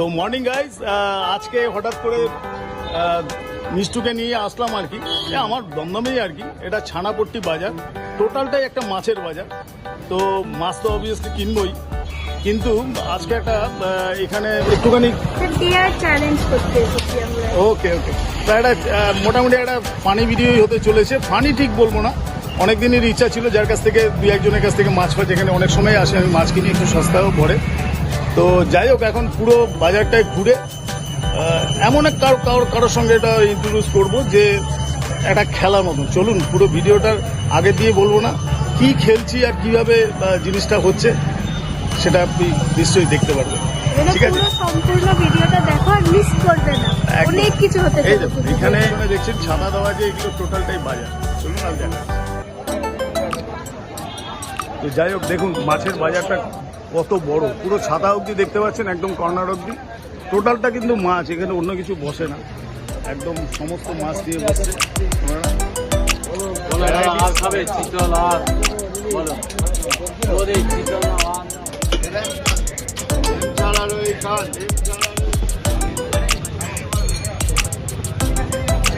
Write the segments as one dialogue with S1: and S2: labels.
S1: তো morning guys আজকে হঠাৎ করে মিষ্টুকে নিয়ে আসলাম আর কি। আমার দমদমেই আর কি। এটা ছানাপট্টি বাজার। টোটালটাই একটা মাছের বাজার। তো মাছ তো অবভিয়াসলি কিনবই। কিন্তু আজকে একটা এখানে একটুখানি ওকে ওকে তা একটা মোটামুটি একটা ফানি ভিডিওই হতে চলেছে। ফানি ঠিক বলব না। অনেক দিনের ইচ্ছা ছিল যার কাছ থেকে দু একজনের কাছ থেকে মাছ ফাছ এখানে অনেক সময় আসে আমি মাছ কিনি একটু সস্তাও পড়ে। তো যাই হোক এখন পুরো বাজারটায় ঘুরে এমন এক কারও কারোর কারোর সঙ্গে এটা ইন্ট্রোডিউস করব যে একটা খেলার মতন। চলুন পুরো ভিডিওটার আগে দিয়ে বলব না কি খেলছি আর কীভাবে জিনিসটা হচ্ছে সেটা আপনি নিশ্চয়ই দেখতে পারবেন। ঠিক আছে?
S2: পুরো সম্পূর্ণ ভিডিওটা দেখো আর মিস করবে না। অনেক কিছু হতে
S1: এই
S2: চলেছে।
S1: দেখুন, এখানে দেখছেন ছাদা দেওয়া যে এগুলো টোটালটাই বাজার। চলুন আর দেখা তো যাই হোক দেখুন মাছের বাজারটা কত বড়? পুরো ছাদা অবধি দেখতে পাচ্ছেন একদম কর্নার অবধি। টোটালটা কিন্তু মাছ এখানে অন্য কিছু বসে না। একদম সমস্ত মাছ দিয়ে বসছে।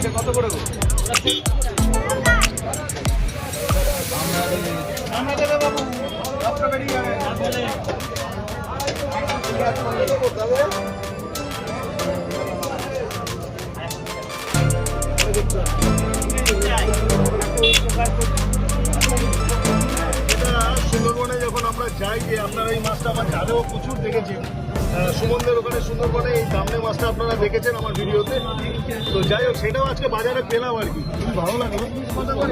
S3: আর
S1: কত করে আমরা দেবে বাবু, সুন্দরবনে যখন আমরা যাই, যে আপনারা এই মাছটা আমার জালেও প্রচুর দেখেছি সুমনদের ওখানে, সুন্দরবনে এই দামনে মাছটা আপনারা দেখেছেন আমার ভিডিওতে। তো যাই হোক, সেটাও আজকে বাজারে পেলাম আর কি। খুবই ভালো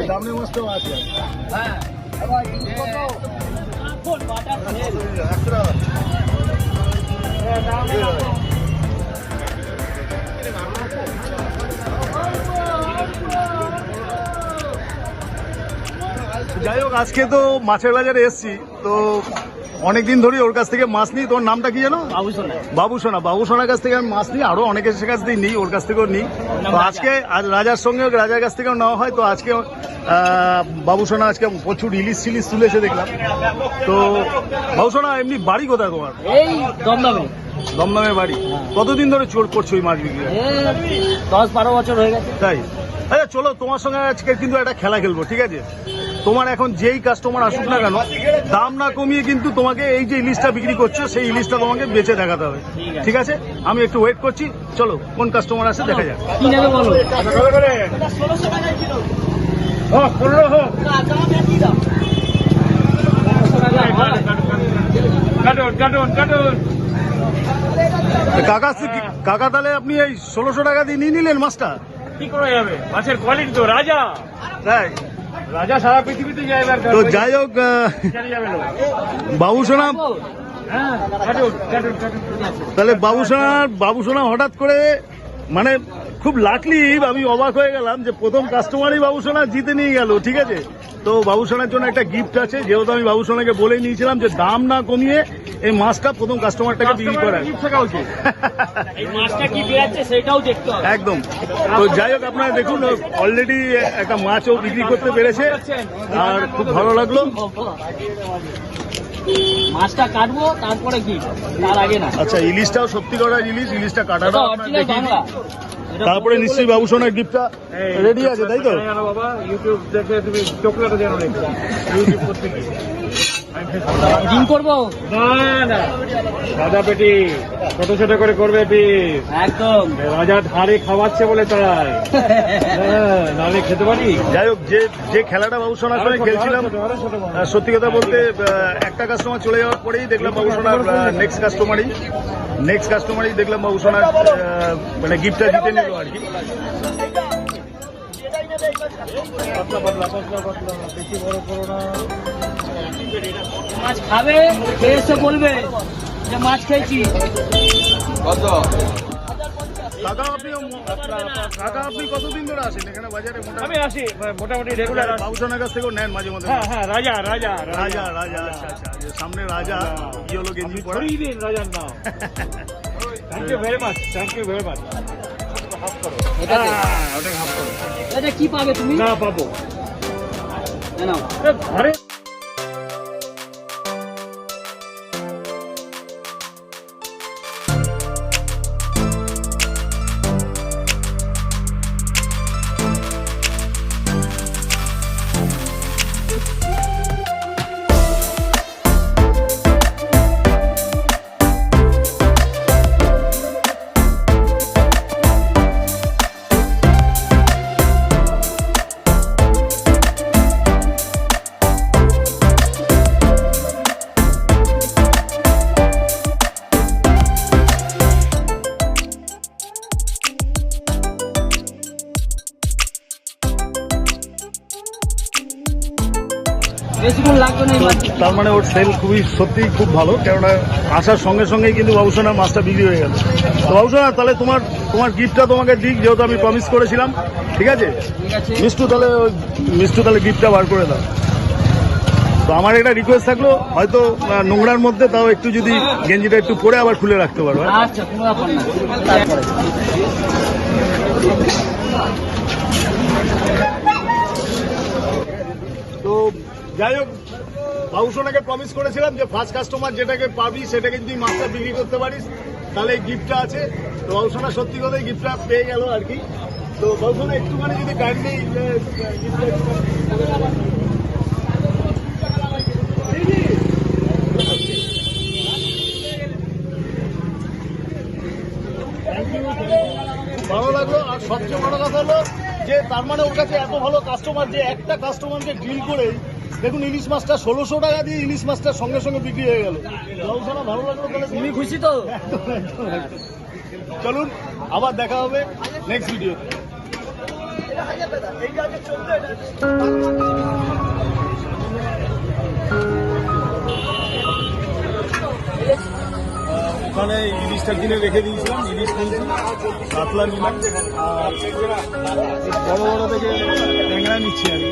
S1: এই দামনে মাছটাও আছে। টাকা। যাই হোক আজকে তো মাছের বাজারে এসছি তো অনেকদিন ধরে ওর কাছ থেকে মাছ নিই। তোর নামটা কি জানো
S3: বাবু শোনা
S1: বাবু সোনা বাবু সোনার কাছ থেকে আমি মাছ নিই। আরও অনেকের কাছ থেকে নিই ওর কাছ থেকেও নিই। তো আজকে আজ রাজার সঙ্গে রাজার কাছ থেকেও নেওয়া হয়। তো আজকে আহ, বাবু সোনা আজকে প্রচুর ইলিশ সিলিশ তুলেছে দেখলাম। তো বাবু সোনা এমনি বাড়ি কোথায় তোমার?
S3: এই দমদমে।
S1: দমদমে বাড়ি। কতদিন ধরে চোর করছ ওই মাছ বিক্রি?
S3: দশ বারো বছর হয়ে গেছে।
S1: তাই? আচ্ছা চলো তোমার সঙ্গে আজকে কিন্তু একটা খেলা খেলব ঠিক আছে? তোমার এখন যেই কাস্টমার আসুক না কেন দাম না কমিয়ে কিন্তু তোমাকে এই যে ইলিশটা বিক্রি করছ সেই ইলিশটা তোমাকে বেচে দেখাতে হবে। ঠিক আছে? আমি একটু ওয়েট করছি। চলো কোন কাস্টমার আসে দেখা যাক।
S3: বলো?
S1: কাকা কাকা তাহলে আপনি এই ষোলোশো টাকা দিয়ে নিয়ে নিলেন মাছটা?
S4: কি করে যাবে? মাছের কোয়ালিটি তো রাজা।
S1: তাই?
S4: রাজা সারা পৃথিবীতে যায়
S1: তো যাই হোক আহ,
S4: জানি যাবে লোক।
S1: বাবু সোনা
S4: হ্যাঁ
S1: তাহলে বাবুসোনার বাবুসোনা হঠাৎ করে মানে খুব লাকলি আমি অবাক হয়ে গেলাম যে প্রথম কাস্টমারই বাবুসোনা জিতে নিয়ে গেল ঠিক আছে? তো বাবুসোনার জন্য একটা গিফট আছে যেহেতু আমি বাবুসোনাকে বলে নিয়েছিলাম যে দাম না কমিয়ে এই মাছটা প্রথম কাস্টমারটাকে বিক্রি করায়
S4: গিফট থাকা উচিত
S3: এই মাছটা কি বেরাচ্ছে সেটাও দেখতে হবে।
S1: একদম। তো যাই হোক আপনারা দেখুন অলরেডি একটা মাছও বিক্রি করতে পেরেছে আর খুব ভালো লাগল।
S3: মাছটা কাটবো তারপরে কি? তার আগে না।
S1: আচ্ছা ইলিশটাও সত্যি করা ইলিশ ইলিশটা কাটাটা তারপরে নিশ্চয়ই বাবু সোনার গিফটটা রেডি আছে তাই তো?
S4: বাবা ইউটিউব দেখে তুমি চকলেট জানো ইউটিউব
S3: ডিম করব?
S4: না না। রাজা পেটি ছোট ছোট করে করবে পিস।
S3: একদম।
S4: রাজা ধারে খাওয়াচ্ছে বলে তাই। হ্যাঁ, নাহলে খেতে পারি?
S1: যাই হোক যে যে খেলাটা বাবু সোনার সঙ্গে খেলছিলাম সত্যি কথা বলতে একটা কাস্টমার চলে যাওয়ার পরেই দেখলাম বাবু সোনার নেক্সট কাস্টমারই নেক্সট কাস্টমারই দেখলাম বাবু সোনার মানে গিফটটা জিতে নিল আর কি।
S3: মাছ খাবে খেয়ে এসে বলবে যে মাছ খেয়েছি?
S1: আপনি কাকা আপনি কতদিন ধরে আসেন? এখানে বাজারে
S4: আমি
S1: মোটামুটি
S4: আসি মোটামুটি রেগুলার
S1: বাবু কাছ থেকেও নেন মাঝে মধ্যে।
S4: হ্যাঁ হ্যাঁ রাজা রাজা
S1: রাজা। রাজা আচ্ছা আচ্ছা সামনে রাজা ইয়েলো গেঞ্জি পরা।
S4: দিন রাজার নাম। Thank you very much thank you very much
S3: এটাতে
S4: হ্যাঁ ওটা হাফ করো।
S3: এটা কি পাবে তুমি?
S4: না পাবো। ঘরে
S1: তার মানে ওর সেল খুবই সত্যি খুব ভালো কেননা আসার সঙ্গে সঙ্গেই কিন্তু বাবুসোনার মাছটা বিক্রি হয়ে গেল। তো বাবুসোনা তাহলে তোমার তোমার গিফটটা তোমাকে দিক যেহেতু আমি প্রমিস করেছিলাম ঠিক আছে? মিষ্টু তাহলে মিষ্টু তাহলে গিফটটা বার করে দাও। তো আমার একটা রিকোয়েস্ট থাকল হয়তো নোংরার মধ্যে তাও একটু যদি গেঞ্জিটা একটু পরে আবার খুলে রাখতে পারো হ্যাঁ?
S3: আচ্ছা কোনো ব্যাপার না তারপরে
S1: তো যাই হোক, বাবুসোনাকে প্রমিস করেছিলাম যে ফার্স্ট কাস্টমার যেটাকে পাবি, সেটাকে যদি মাছটা বিক্রি করতে পারিস, তাহলে এই গিফটটা আছে। তো বাবুসোনা সত্যি কথাই গিফটটা পেয়ে গেল আর কি। তো বাবুসোনা, একটুখানি যদি কাইন্ডলি ভালো লাগল, আর সবচেয়ে বড় কথা হলো যে তার মানে ওর কাছে এত ভালো কাস্টমার যে একটা কাস্টমারকে ডিল করে দেখুন ইলিশ মাছটা ষোলোশো টাকা দিয়ে ইলিশ মাছটা সঙ্গে সঙ্গে বিক্রি হয়ে গেল। ভালো লাগল তাহলে।
S3: তুমি খুশি তো।
S1: চলুন আবার দেখা হবে নেক্সট ভিডিও ওখানে ইলিশটা কিনে রেখে দিয়েছিলাম, ইলিশ কিনছি, কাতলা নিলাম, আর বড় বড় থেকে ট্যাংরা নিচ্ছি আমি।